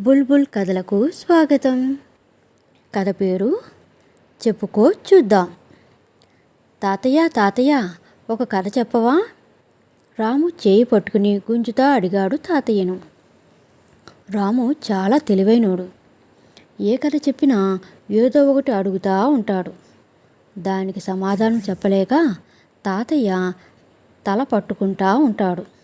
బుల్బుల్ కథలకు స్వాగతం. కథ పేరు చెప్పుకో చూద్దాం. తాతయ్య తాతయ్య ఒక కథ చెప్పవా? రాము చేయి పట్టుకుని గుంజుతా అడిగాడు తాతయ్యను. రాము చాలా తెలివైనోడు. ఏ కథ చెప్పినా ఏదో ఒకటి అడుగుతూ ఉంటాడు. దానికి సమాధానం చెప్పలేక తాతయ్య తల పట్టుకుంటా ఉంటాడు.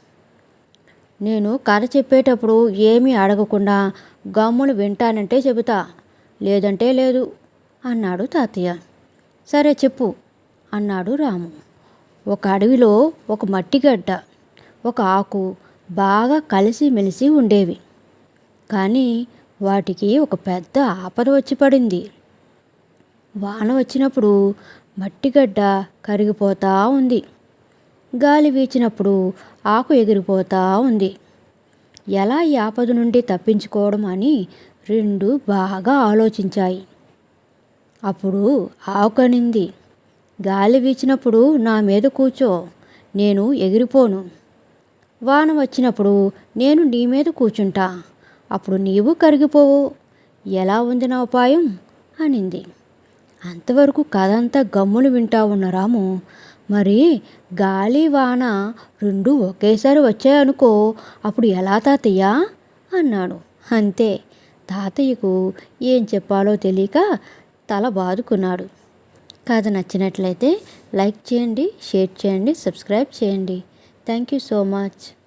నేను కథ చెప్పేటప్పుడు ఏమీ అడగకుండా గమ్మును వింటానంటే చెబుతా. లేదంటే లేదు అన్నాడు తాతయ్య. సరే చెప్పు అన్నాడు రాము. ఒక అడవిలో ఒక మట్టిగడ్డ ఒక ఆకు బాగా కలిసిమెలిసి ఉండేవి. కానీ వాటికి ఒక పెద్ద ఆపద వచ్చి పడింది. వాన వచ్చినప్పుడు మట్టిగడ్డ కరిగిపోతూ ఉంది. గాలి వీచినప్పుడు ఆకు ఎగిరిపోతూ ఉంది. ఎలా ఈ ఆపద నుండి తప్పించుకోవడం అని రెండు బాగా ఆలోచించాయి. అప్పుడు ఆకనింది. గాలి వీచినప్పుడు నా మీద కూర్చో నేను ఎగిరిపోను. వాన వచ్చినప్పుడు నేను నీ మీద కూర్చుంటా అప్పుడు నీవు కరిగిపోవు. ఎలా ఉంది నా ఉపాయం? అనింది. అంతవరకు కథంతా గమ్ములు వింటా ఉన్న రాము మరి గాలి వాన రెండు ఒకేసారి వచ్చాయనుకో అప్పుడు ఎలా తాతయ్య? అన్నాడు. అంతే. తాతయ్యకు ఏం చెప్పాలో తెలియక తల బాదుకున్నాడు. కథ నచ్చినట్లయితే లైక్ చేయండి షేర్ చేయండి సబ్స్క్రైబ్ చేయండి. Thank you so much.